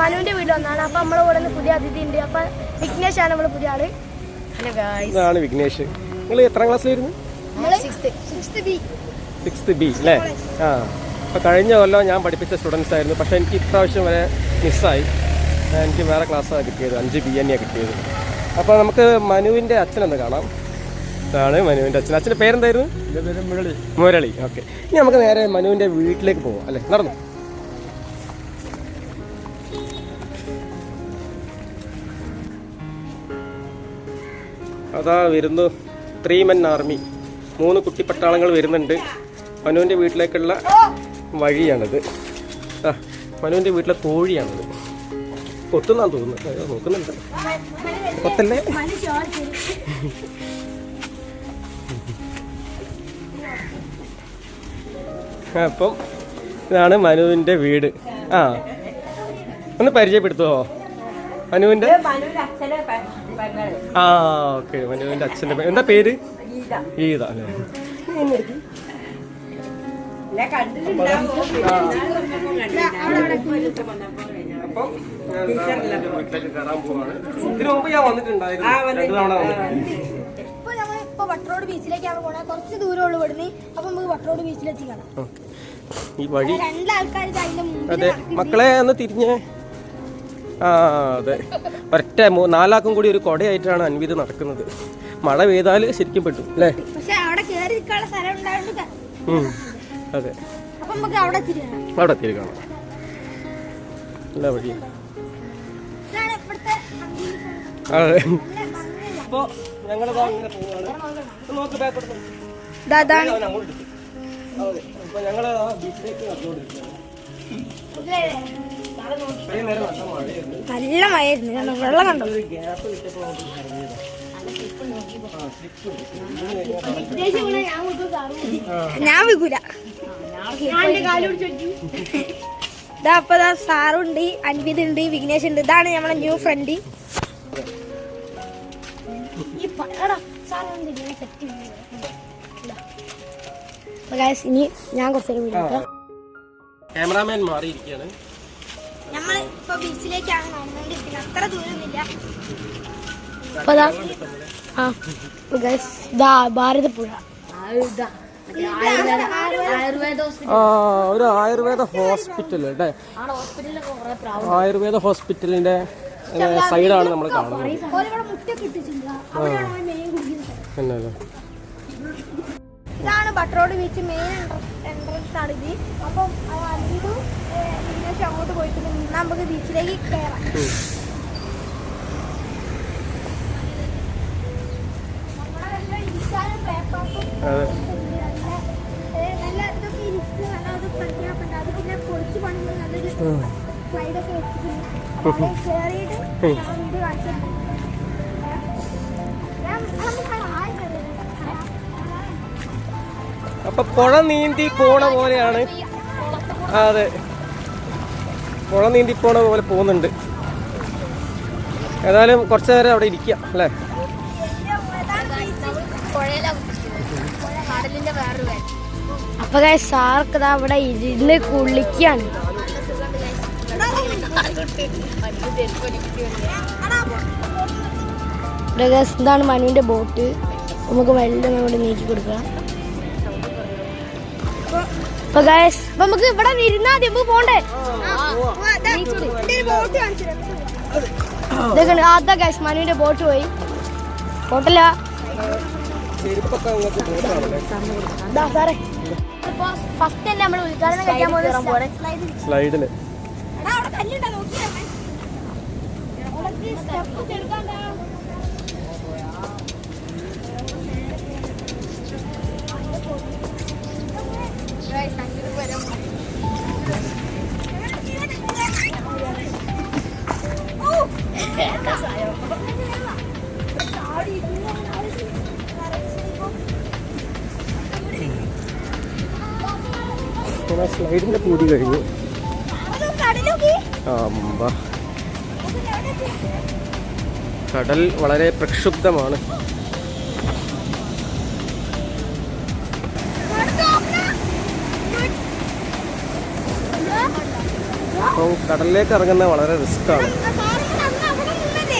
മനുവിന്റെ വീട് വന്നാണ്. അപ്പൊ നമ്മളെ കൂടെ നിന്ന് പുതിയ അതിഥി ഉണ്ട്. അപ്പൊ വിഘ്നേഷ് ആണ് നമ്മൾ പുതിയ ആൾ. ഇതാണ് വിഘ്നേഷ്. നിങ്ങൾ എത്രാം ക്ലാസ്സിലായിരുന്നു? സിക്സ്ത് ബി അല്ലേ ആ. അപ്പോൾ കഴിഞ്ഞ കൊല്ലം ഞാൻ പഠിപ്പിച്ച സ്റ്റുഡൻസ് ആയിരുന്നു. പക്ഷെ എനിക്ക് ഇപ്രാവശ്യം വരെ മിസ്സായി എനിക്ക് വേറെ ക്ലാസ്സാണ് കിട്ടിയത്. അഞ്ച് ബി തന്നെയാണ് കിട്ടിയത്. അപ്പോൾ നമുക്ക് മനുവിന്റെ അച്ഛനെന്ന് കാണാം. ഇതാണ് മനുവിന്റെ അച്ഛൻ. അച്ഛന്റെ പേരെന്തായിരുന്നു? മുരളി. മുരളി. ഓക്കെ. ഇനി നമുക്ക് നേരെ മനുവിന്റെ വീട്ടിലേക്ക് പോവാം. അല്ലേ? നടന്നു? അതാ വരുന്നു ത്രീ മെൻ ആർമി. മൂന്ന് കുട്ടി പട്ടാളങ്ങൾ വരുന്നുണ്ട്. മനുവിന്റെ വീട്ടിലേക്കുള്ള വഴിയാണിത്. ആ മനുവിന്റെ വീട്ടിലെ കോഴിയാണിത്. കൊത്തുന്നാന്ന് തോന്നുന്നു. നോക്കുന്നുണ്ട്. കൊത്തല്ലേ? അപ്പം ഇതാണ് മനുവിന്റെ വീട്. ആ ഒന്ന് പരിചയപ്പെടുത്തുമോ മനുവിന്റെ ആ ഓക്കെ. മനുവിന്റെ അച്ഛന്റെ പേര് എന്താ പേര്? ഗീത. അല്ലേ? അപ്പം ഞാൻ ദാ വീട്ടിലേക്ക് കയറാൻ പോവാണ് ഇതിനു മുമ്പ് ഞാൻ വന്നിട്ടുണ്ടായിരുന്നു. രണ്ട് തവണ വന്നിട്ടുണ്ട്. ഇപ്പൊ നമ്മൾ ഇപ്പൊ വട്ടറോഡ് ബീച്ചിലേക്കാണ് പോണത് കുറച്ച് ദൂരമുള്ളൂ ഇവിടുന്ന്. അപ്പൊ നമുക്ക് വട്ടറോഡ് ബീച്ചിലെത്തി കാണാം. ഈ വഴി രണ്ടാൾക്കാർ അതിന്റെ അതെ. മക്കളെ ഒന്ന് തിരിഞ്ഞേ. ആ അതെ. ഒറ്റ നാലാക്കും കൂടി ഒരു കൊടയായിട്ടാണ് അൻവിത് നടക്കുന്നത്. മഴ പെയ്താൽ ശരിക്കും പെട്ടു അല്ലേ. അതെ. അവിടെ കാണാം. നല്ല വഴി. ഇതാണ് അതെ. അപ്പോൾ ഞങ്ങളിതാ നോക്ക് ബാക്കോട്ട്. അപ്പോൾ ഞങ്ങൾ ബീച്ചിലേക്ക് നടന്നുകൊണ്ടിരിക്കുകയാണ്. നല്ല മഴയായിരുന്നു. കാരണം വെള്ളം കണ്ടു. ഞാൻ വിൽക്കൂല. ഇതാ അപ്പൊ സാറുണ്ട് അൻവിത് ഉണ്ട് വിഘ്നേഷ് ഉണ്ട്. ഇതാണ് നമ്മളെ ന്യൂ ഫ്രണ്ട്. ഇനി ഞാൻ വിളിക്കാം ക്യാമറാമാൻ മാറിയിരിക്കുകയാണ്. നമ്മൾ ഇപ്പൊ ബീച്ചിലേക്കാണ് നടന്നുകൊണ്ടിരിക്കുന്നത് അത്ര ദൂരമൊന്നുമില്ല ഭാരതപ്പുഴ. ഒരു ആയുർവേദ ഹോസ്പിറ്റൽ ആയുർവേദ ഹോസ്പിറ്റലിന്റെ സൈഡാണ് നമ്മൾ കാണുന്നത്. ഇതാണ് ബട്ടറോഡ് ബീച്ച് മെയിൻ എൻട്രൻസ് ആണ് ഇത്. അപ്പം അഞ്ചു വിഘ്നേഷ് അങ്ങോട്ട് പോയിട്ട് നിന്ന് നമുക്ക് ബീച്ചിലേക്ക് കയറാം നമ്മളെ നല്ല അതെ. നല്ല ഇതൊക്കെ ഇരിച്ച് നല്ല അത് പണിയൊക്കെ ഉണ്ട്. അത് പിന്നെ പൊളിച്ച് പണിയുമ്പോൾ നല്ലൊരു സ്ലൈഡൊക്കെ വെച്ചിട്ടുണ്ട് അവിടെ കയറിയിട്ട് ഞാൻ വീട് കാണിച്ചിട്ടുണ്ട് അപ്പൊ പുഴ നീന്തി പോണ പോലെയാണ്. അതെ. പുഴ നീന്തി പോണ പോലെ പോകുന്നുണ്ട്. ഏതായാലും കുറച്ചു നേരം അവിടെ ഇരിക്കാം അല്ലേ? അപ്പൊ സാർക്ക് അവിടെ ഇരുന്ന് കുളിക്കാണ്. എന്താണ് മനുവിന്റെ ബോട്ട്. നമുക്ക് വെള്ളം അങ്ങോട്ട് നീക്കി കൊടുക്കാം. അപ്പൊ ഗായസ് നമുക്ക് ഇവിടെ ഇരുന്നാ നമുക്ക് പോണ്ടേ? ആദ്യ ഗായസ് മനുവിന്റെ ബോട്ട് പോയി. ബോട്ടല്ല ഫസ്റ്റ് തന്നെ നമ്മൾ ഉദ്ഘാടനം കഴിക്കാൻ പോകുന്നത് സ്ലൈഡിൽ സ്ലൈഡിന്റെ പൂതി കഴിഞ്ഞു. കടൽ വളരെ പ്രക്ഷുബ്ധമാണ്. അപ്പം കടലിലേക്ക് ഇറങ്ങുന്ന വളരെ റിസ്ക്കാണ്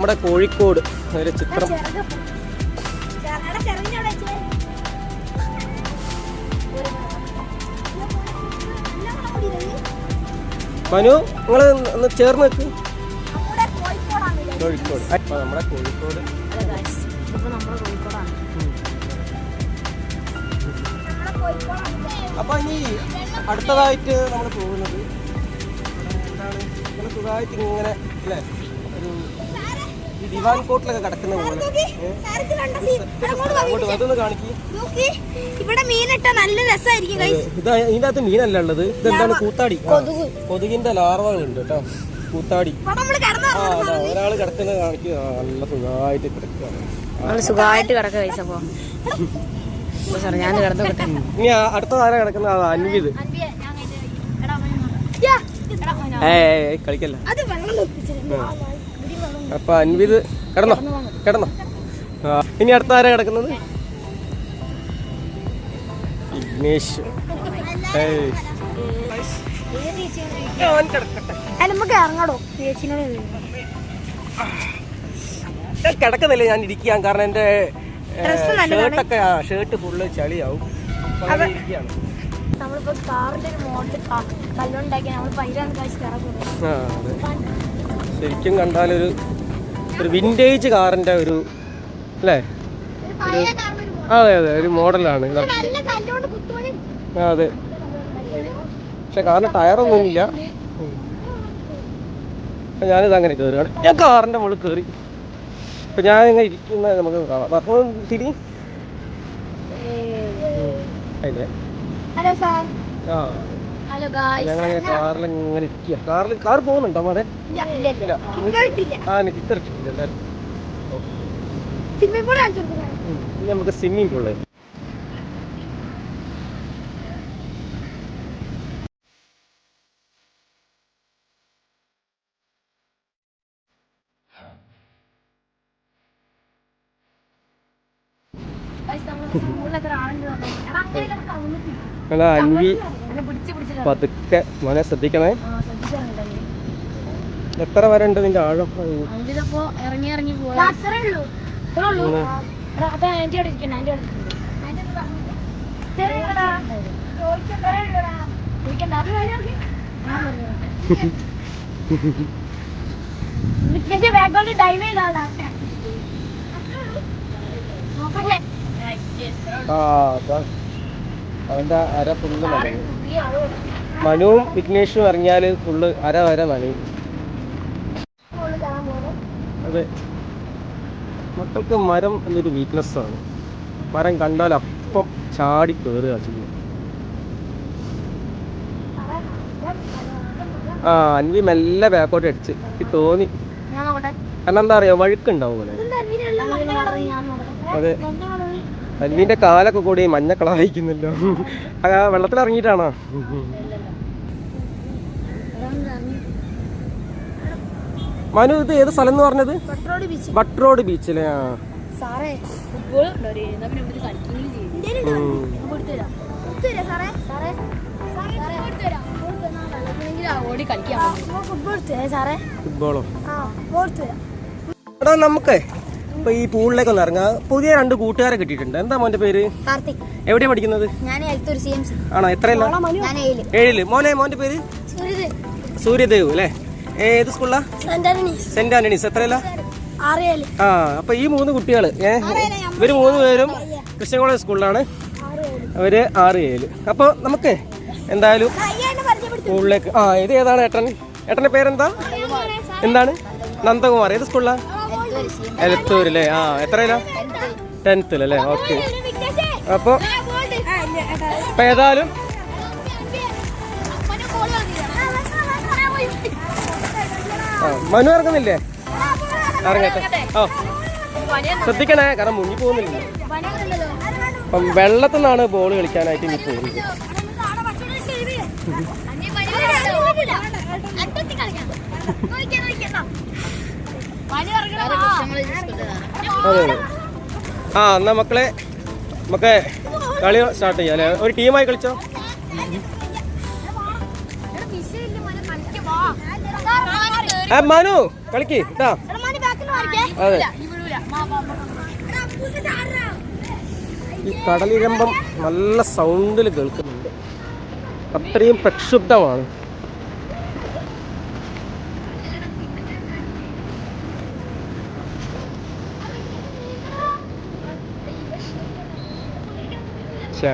നമ്മുടെ കോഴിക്കോട് ഒരു ചിത്രം? മനു നിങ്ങൾ ഒന്ന് ചേർന്ന് നിൽക്ക് ഇത്. കോഴിക്കോട്. അപ്പൊ നമ്മുടെ കോഴിക്കോട്. അപ്പൊ ഇനി അടുത്തതായിട്ട് നമ്മൾ പോകുന്നത് എന്താണ്? ഇങ്ങനെ സുഖമായിട്ട് ഇങ്ങനെ അല്ലേ? ഒരു ഈ ദിവാൻ കോട്ടിലൊക്കെ കിടക്കുന്ന പോലെ. അങ്ങോട്ട് അതൊന്ന് കാണിക്കും. ഇവിടെ മീനിട്ട നല്ല രസമായിരിക്കും ഗൈസ് ഇത് ഇതിന്റെ അകത്ത് മീനല്ല ഉള്ളത്. ഇതെന്താണ് കൂത്താടി. കൊതുകിന്റെ ലാർവകൾ ഉണ്ട് കേട്ടോ. കൂത്താടി. ആ ഒരാൾ കിടക്കുന്നത് കാണിക്കുക നല്ല സുഖമായിട്ട് കിടക്കുകയാണ് നല്ല സുഖമായിട്ട് കിടക്കുക സാർ ഞാൻ കിടന്നു ഇനി അടുത്ത താരം കിടക്കുന്ന ആ അൻവിത് യാ. ഏ കളിക്കല്ല. അപ്പൊ അൻവിത് കിടന്നോ കിടന്നോ. ഇനി അടുത്ത ആരാ കിടക്കുന്നത്? ഇഗ്നേഷ്. കിടക്കുന്നില്ല ഞാൻ ഇരിക്കാൻ കാരണം എന്റെ. ഷർട്ടൊക്കെ ആ ഷർട്ട് ഫുള്ള് ചളിയാവും. ഇരിക്കുകയാണ്. നമ്മളിപ്പോ കാറിന്റെ ഒരു മോഡൽ കല്ലുണ്ടാക്കി നമ്മൾ കാശ് ശരിക്കും കണ്ടാലൊരു ഒരു വിന്റേജ് കാറിന്റെ ഒരു അല്ലേ? അതെ അതെ ഒരു മോഡലാണ് അതെ. പക്ഷെ കാറിന് ടയറൊന്നും ഇല്ല. ഞാനിത് അങ്ങനെ കയറുകയാണ് ഞാൻ കാറിന്റെ മുകളിൽ കയറി അപ്പം ഞാൻ ഇങ്ങനെ ഇരിക്കുന്ന നമുക്ക് കാണാം. അപ്പം തിരി. ഹലോ ആ. ഞങ്ങളങ്ങനെ കാറിൽ ഇങ്ങനെ ഇരിക്കുക കാറിൽ കാർ പോകുന്നുണ്ടോ മാതെ നമുക്ക് സ്വിമ്മിംഗ് പൂൾ അല്ല അൻവി പതുക്കെ മോനെ ശ്രദ്ധിക്കണേ. എത്ര വരെ ഉണ്ട് നിന്റെ ആഴം? ഇറങ്ങി ഇറങ്ങി ഡൈവ് അവന്റെ അര ഫുള്ള് നനയും മനുവും വിഘ്നേഷും ഇറങ്ങിയാൽ ഫുള്ള് അര വരെ നനയും. അതെ. മക്കൾക്ക് മരം എന്നൊരു വീക്ക്നെസ് ആണ്. മരം കണ്ടാൽ അപ്പം ചാടി കയറുക ചെയ്യും. ആ അൻവി മെല്ലെ ബാക്കോട്ട് അടിച്ച്. എനിക്ക് തോന്നി. കാരണം എന്താ അറിയോ? വഴുക്കുണ്ടാവും പോലെ. ഞാൻ നോക്കട്ടെ. അതെ. അൻവിന്റെ കാലൊക്കെ കൂടി മഞ്ഞ കളായിക്കുന്നല്ലോ വെള്ളത്തിൽ ഇറങ്ങിയിട്ടാണോ മനു ഇത് ഏത് സ്ഥലം എന്ന് പറഞ്ഞത്? ബട്ട്റോഡ് ബീച്ചിലെ ആ. ഫുട്ബോളോ എടാ നമുക്ക് ഇപ്പൊ ഈ പൂളിലേക്ക് ഒന്ന് ഇറങ്ങാം. പുതിയ രണ്ട് കൂട്ടുകാരെ കിട്ടിയിട്ടുണ്ട്. എന്താ മോന്റെ പേര്? കാർത്തിക്. എവിടെയാ പഠിക്കുന്നത്? ആണോ? എത്രയല്ല ഞാൻ ഏയിൽ ഏഴിൽ. മോനെ മോന്റെ പേര്? സൂര്യദേവ് അല്ലേ? ഏത് സ്കൂളിലാ? Saint Antony's. എത്രയല്ല ആ അപ്പൊ ഈ മൂന്ന് കുട്ടികൾ ഇവർ മൂന്ന് പേരും ക്രിസ്ത്യൻ കോളേജ് സ്കൂളിലാണ്. അവർ ആറ് ഏഴ് അപ്പൊ നമുക്ക് എന്തായാലും സ്കൂളിലേക്ക് ആ ഇത് ഏതാണ് ഏട്ടൻ? ഏട്ടന്റെ പേരെന്താ? എന്താണ്? നന്ദകുമാർ ഏത് സ്കൂളിലാ? എലത്തൂർ അല്ലേ ആ എത്രയിലാ? ടെൻത്തിൽ അല്ലേ ഓക്കെ. അപ്പൊ അപ്പോൾ. അപ്പോൾ ഏതായാലും മനു ഇറങ്ങുന്നില്ലേ. ഇറങ്ങട്ടെ. ഓ ശ്രദ്ധിക്കണേ കാരണം മുങ്ങി പോകുന്നില്ല. അപ്പം വെള്ളത്തിൽ നിന്നാണ് ബോൾ കളിക്കാനായിട്ട് ഇനി പോകുന്നത്. അതെ ആ എന്നാ മക്കളെ നമുക്ക് കളി സ്റ്റാർട്ട് ചെയ്യാം അല്ലേ? ഒരു ടീമായി കളിച്ചോ? മനു കളിക്ക് ഇതാ. അതെ. ഈ കടലിരമ്പം നല്ല സൗണ്ടിൽ കേൾക്കുന്നുണ്ട്. അത്രയും പ്രക്ഷുബ്ധമാണ്. ശ്ശെ,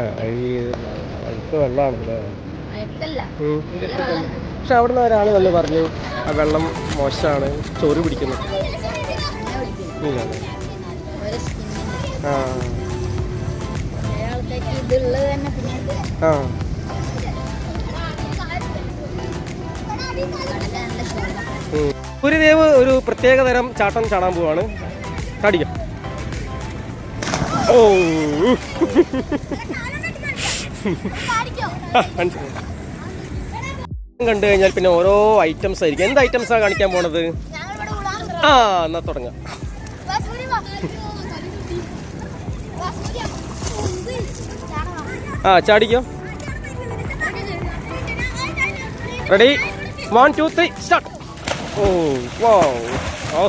ഈ അവിടെ നിന്ന് പക്ഷെ ഒരാൾ വന്ന് പറഞ്ഞു ആ വെള്ളം മോശമാണ് ചോറ് പിടിക്കുന്നു? ആ ആ. ഗുരുദേവ് ഒരു പ്രത്യേക തരം ചാട്ടം ചാടാൻ പോവാണ് ചാടിക്കാം ഓ മനസ്സിലായി. കണ്ടു കഴിഞ്ഞാൽ പിന്നെ ഓരോ ഐറ്റംസ് ആയിരിക്കും. എന്ത് ഐറ്റംസ് ആണ് കാണിക്കാൻ പോണത്? ആ എന്നാ തുടങ്ങാം. ആ ചാടിക്കോ. Ready one two three start oh whoa oh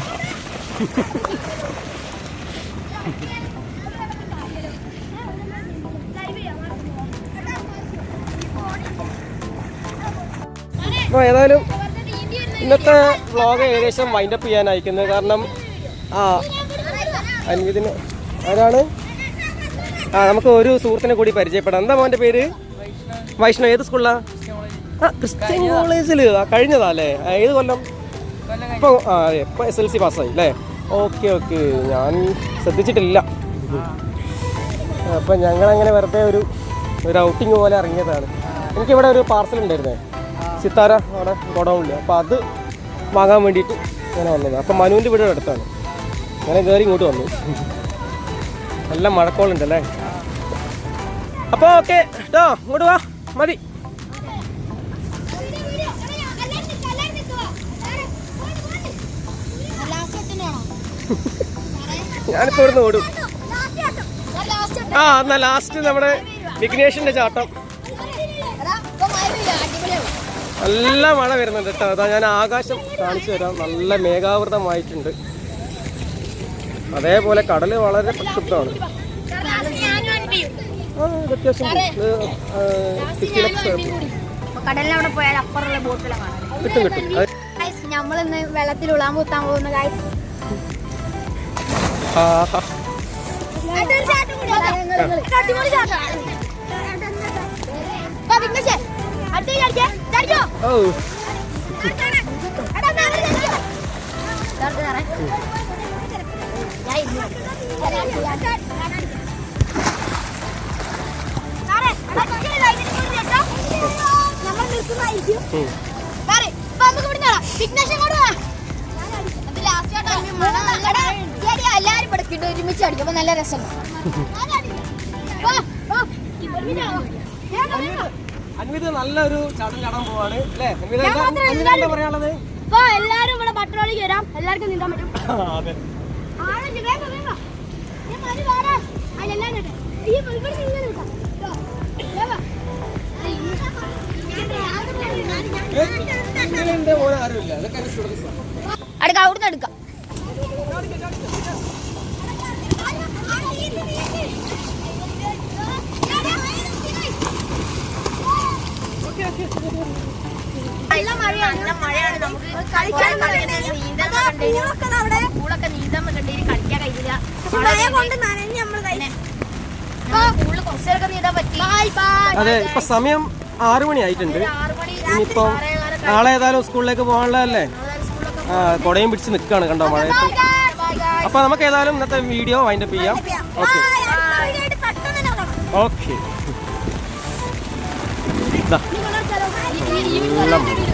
അപ്പോൾ ഏതായാലും ഇന്നത്തെ വ്ളോഗ് ഏകദേശം വൈൻഡപ്പ് ചെയ്യാൻ അയക്കുന്നത് കാരണം ആ അൻവിതിന് ആരാണ്? ആ നമുക്ക് ഒരു സുഹൃത്തിനെ കൂടി പരിചയപ്പെടാം. എന്താ മോന്റെ പേര്? വൈഷ്ണവ്. ഏത് സ്കൂളിലാ ആ ക്രിസ്ത്യൻ കോളേജിൽ കഴിഞ്ഞതാ അല്ലേ? ഏത് കൊല്ലം? ഇപ്പോൾ ആ അതെ ഇപ്പോൾ എസ് എൽ സി പാസ്സായി അല്ലേ? Okay okay. ഞാൻ ശ്രദ്ധിച്ചിട്ടില്ല. അപ്പം ഞങ്ങളങ്ങനെ വെറുതെ ഒരു ഒരു ഔട്ടിങ് പോലെ ഇറങ്ങിയതാണ്. എനിക്കിവിടെ ഒരു പാർസൽ ഉണ്ടായിരുന്നേ. സിത്താര അവിടെ ഗോഡൗണിൽ അപ്പോൾ അത് വാങ്ങാൻ വേണ്ടിയിട്ട് ഇങ്ങനെ വന്നത്. അപ്പം മനുവിന്റെ വീട് അടുത്താണ്. അങ്ങനെ കയറി ഇങ്ങോട്ട് വന്നു. നല്ല മഴക്കോളുണ്ട് അല്ലേ അപ്പോൾ ഓക്കെ കേട്ടോ ഇങ്ങോട്ട് വാ മതി. ഞാനിപ്പോൾ ഇവിടുന്ന് ഓടും. ആ എന്നാ ലാസ്റ്റ് നമ്മുടെ വിഘ്നേഷിന്റെ ചാട്ടം. നല്ല മഴ വരുന്നുണ്ട് കേട്ടോ. അതാ ഞാൻ ആകാശം കാണിച്ചു തരാം. നല്ല മേഘാവൃതമായിട്ടുണ്ട്. അതേപോലെ കടൽ വളരെ പ്രക്ഷുബ്ധമാണ്. ഞമ്മളിന്ന് ഇത് അത്യാവശ്യം ഇത്, ആ, 50 ലക്ഷം കടലിനവിടെ പോയാൽ അപ്പുറമുള്ള ബോട്ടിലാണ് കാണാൻ കിട്ടും കിട്ടും. അത് നമ്മളിന്ന് വെള്ളത്തിൽ ഉളാൻ കുത്താൻ പോകുന്ന കാര്യം. എല്ലാരും പഠിക്കിട്ട് ഒരുമിച്ച് അടിക്കും. അപ്പൊ നല്ല രസം അൻവിത് നല്ലൊരു ചാട്ടം ചാടാൻ പോവാണ്. അല്ലേ? അൻവിത അൻവിത എന്താ പറയാനുള്ളത്? ഇപ്പൊ എല്ലാരും ഇവിടെ പട്ടണോളിക്ക് വരാം. എല്ലാവർക്കും നീന്താൻ പറ്റും. അതെ. ആളല്ലേ, വേഗം, വേഗം. ഞാൻ മതി വേറെ. അതിലെല്ലാം ഇടട്ടെ. ഈ ഇവിടെ ഇങ്ങനെ നിൽക്കാം. ഇതോ. വേഗം. ഇങ്ങനെ പോലെ ആരുമില്ല അതൊക്കെ എന്റെ students ആണ്. അടുക്ക അവിടുന്ന് എടുക്കാം നല്ല മഴയാണ്. നല്ല മഴയാണ് നമുക്ക്. കളിക്കാൻ പൂളൊക്കെ നീന്താൻ കണ്ടേരി കളിക്കാൻ കഴിയില്ല. മഴ കൊണ്ട് നനഞ്ഞ് നമ്മൾ പൂളിൽ കുറച്ചേരൊക്കെ നീന്താൻ പറ്റി. അതെ ഇപ്പൊ സമയം ആറു മണി ആയിട്ടുണ്ട്. ഇനിയിപ്പം നാളെ ഏതായാലും സ്കൂളിലേക്ക് പോകാനുള്ളതല്ലേ? ആ കൊടയും പിടിച്ച് നിൽക്കുകയാണ് കണ്ടോ മഴയത്ത്? ബൈ അപ്പൊ നമുക്ക് ഏതായാലും ഇന്നത്തെ വീഡിയോ വൈൻഡപ്പ് ചെയ്യാം. ബൈ ഓക്കെ വീഡിയോ പെട്ടെന്ന് തന്നെ കാണാം. ഓക്കെ ഇതാ ഇനി കൊണ്ടുവച്ചാലോ? എല്ലാം